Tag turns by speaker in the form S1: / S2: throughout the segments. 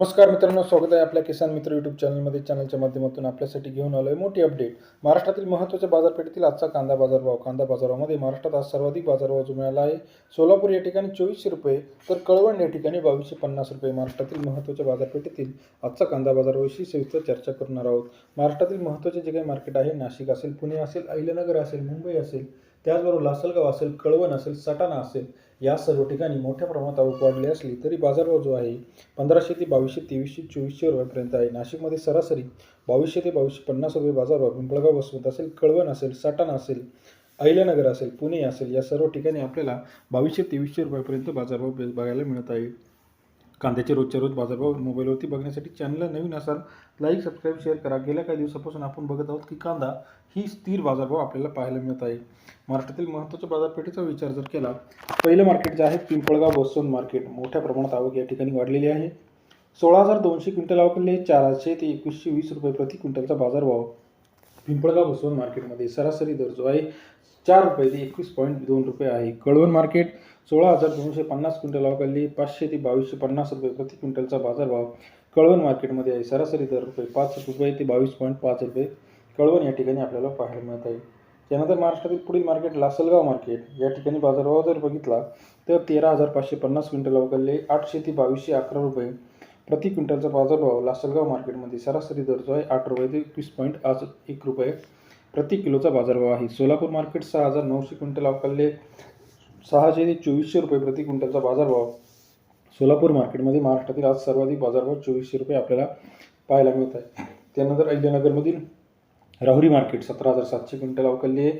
S1: नमस्कार मित्रांनो स्वागत आहे आपल्या किसान मित्र यूट्यूब चॅनलमध्ये चॅनलच्या माध्यमातून आपल्यासाठी घेऊन आलो आहे मोठी अपडेट महाराष्ट्रातील महत्त्वाच्या बाजारपेठेतील आजचा कांदा बाजारभाव. कांदा बाजारामध्ये महाराष्ट्रात आज सर्वाधिक बाजारभाव जो मिळाला आहे सोलापूर या ठिकाणी चोवीसशे रुपये तर कळवण या ठिकाणी बावीसशे पन्नास रुपये. महाराष्ट्रातील महत्त्वाच्या बाजारपेठेतील आजचा कांदा बाजाराविषयी सविस्तर चर्चा करणार आहोत. महाराष्ट्रातील महत्त्वाचे जे काही मार्केट आहे नाशिक असेल पुणे असेल अहिल्यानगर असेल मुंबई असेल त्याचबरोबर लासलगाव असेल कळवण असेल सटाणा असेल या सर्व ठिकाणी मोठ्या प्रमाणात आवक वाढली असली तरी बाजारभाव जो आहे पंधराशे ते बावीसशे तेवीसशे चोवीसशे रुपयापर्यंत आहे. नाशिकमध्ये सरासरी बावीसशे ते बावीसशे पन्नास रुपये बाजारभाव पिंपळगाव वसमत असेल कळवण असेल सटाणा असेल अहिल्यानगर असेल पुणे असेल या सर्व ठिकाणी आपल्याला बावीसशे तेवीसशे रुपयापर्यंत बाजारभाव बघायला मिळत आहे. कांद्याचे रोजच्या रोज बाजारभाव मोबाईलवरती बघण्यासाठी चॅनलला नवीन असाल लाईक सबस्क्राईब शेअर करा. गेल्या काही दिवसापासून आपण बघत आहोत की कांदा ही स्थिर बाजारभाव आपल्याला पाहायला मिळत आहे. महाराष्ट्रातील महत्त्वाच्या बाजारपेठेचा विचार जर केला पहिलं मार्केट जे आहे पिंपळगाव बसवंत मार्केट मोठ्या प्रमाणात आवक या ठिकाणी वाढलेली आहे. सोळा हजार दोनशे क्विंटल आवकले चारशे ते एकवीसशे वीस रुपये प्रति क्विंटलचा बाजारभाव पिंपळगाव बसवंत मार्केटमध्ये सरासरी दर जो आहे चार रुपये ते एकवीस पॉईंट दोन रुपये आहे. कळवण मार्केट सोळा हजार दोनशे पन्नास क्विंटल अवकाली पाचशे ते बावीसशे पन्नास रुपये प्रति क्विंटलचा बाजारभाव कळवण मार्केटमध्ये आहे. सरासरी दर रुपये पाच रुपये ते बावीस पॉईंट पाच रुपये. कळवण या ठिकाणी आपल्याला पाहायला मिळत आहे. त्यानंतर महाराष्ट्रातील पुढील मार्केट लासलगाव मार्केट. या ठिकाणी बाजारभाव जर बघितला तर तेरा हजार पाचशे पन्नास क्विंटल अवकाले आठशे ते बावीसशे अकरा रुपये प्रति क्विंटलचा बाजारभाव लासलगाव मार्केटमध्ये सरासरी दर जो आहे आठ रुपये ते एकवीस पॉईंट आज एक रुपये प्रति किलोचा बाजारभाव आहे. सोलापूर मार्केट सहा हजार नऊशे क्विंटल अवकाले सहाशे ते चोवीसशे रुपये प्रति क्विंटलचा बाजारभाव सोलापूर मार्केटमध्ये महाराष्ट्रातील आज सर्वाधिक बाजारभाव चोवीसशे रुपये आपल्याला पाहायला मिळत आहे. त्यानंतर अहिल्यानगरमधील राहुरी मार्केट सतरा हजार सातशे क्विंटल अवकलले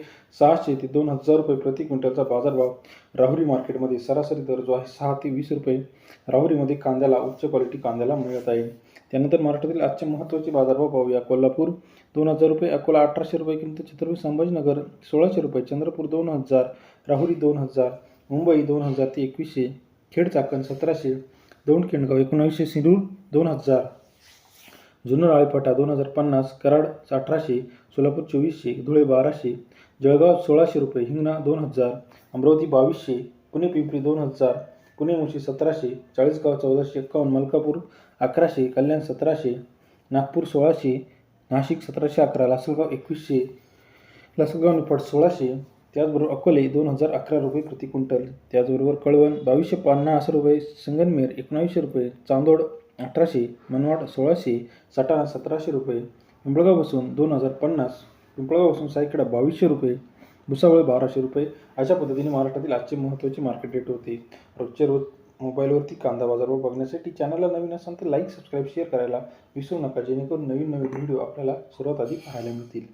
S1: सहाशे ते दोन हजार रुपये प्रति क्विंटलचा बाजारभाव राहुरी मार्केटमध्ये सरासरी दर जो आहे सहा ते वीस रुपये. राहुरीमध्ये कांद्याला उच्च क्वालिटी कांद्याला मिळत आहे. त्यानंतर महाराष्ट्रातील आजचे महत्त्वाचे बाजारभाव पाहूया. कोल्हापूर दोन हजार रुपये अकोला अठराशे रुपये किंमत छत्रपती संभाजीनगर सोळाशे रुपये चंद्रपूर दोन हजार राहुरी दोन हजार मुंबई दोन हजार ते एकवीसशे खेड चाकण सतराशे दोन खेडगाव एकोणावीसशे सिंधूर दोन हजार जुन्नर आळीपाटा दोन हजार पन्नास कराड अठराशे सोलापूर चोवीसशे धुळे बाराशे जळगाव सोळाशे रुपये हिंगणा दोन हजार अमरावती बावीसशे पुणे पिंपरी दोन हजार पुणे मुशी सतराशे चाळीसगाव चौदाशे एक्कावन्न मलकापूर अकराशे कल्याण सतराशे नागपूर सोळाशे नाशिक सतराशे अकरा लासलगाव एकवीसशे लासलगाव निफाड सोळाशे. त्याचबरोबर अकोले दोन हजार अकरा रुपये प्रति क्विंटल. त्याचबरोबर कळवण बावीसशे पन्नास रुपये संगनमेर एकोणावीसशे रुपये चांदोड अठराशे मनमाड सोळाशे सटाणा सतराशे रुपये. पिंपळगाव बसून दोन हजार पन्नास. पिंपळगाव बसून सायकडा बावीसशे रुपये. भुसावळ बाराशे रुपये. अशा पद्धतीने महाराष्ट्रातील आजचे महत्त्वाचे मार्केट रेट होते. रोजचे रोज मोबाईलवरती कांदा बाजारभाव बघण्यासाठी चॅनलला नवीन असाल तर लाईक सबस्क्राईब शेअर करायला विसरू नका. जेणेकरून नवीन नवीन व्हिडिओ आपल्याला सर्वात आधी पाहायला मिळतील.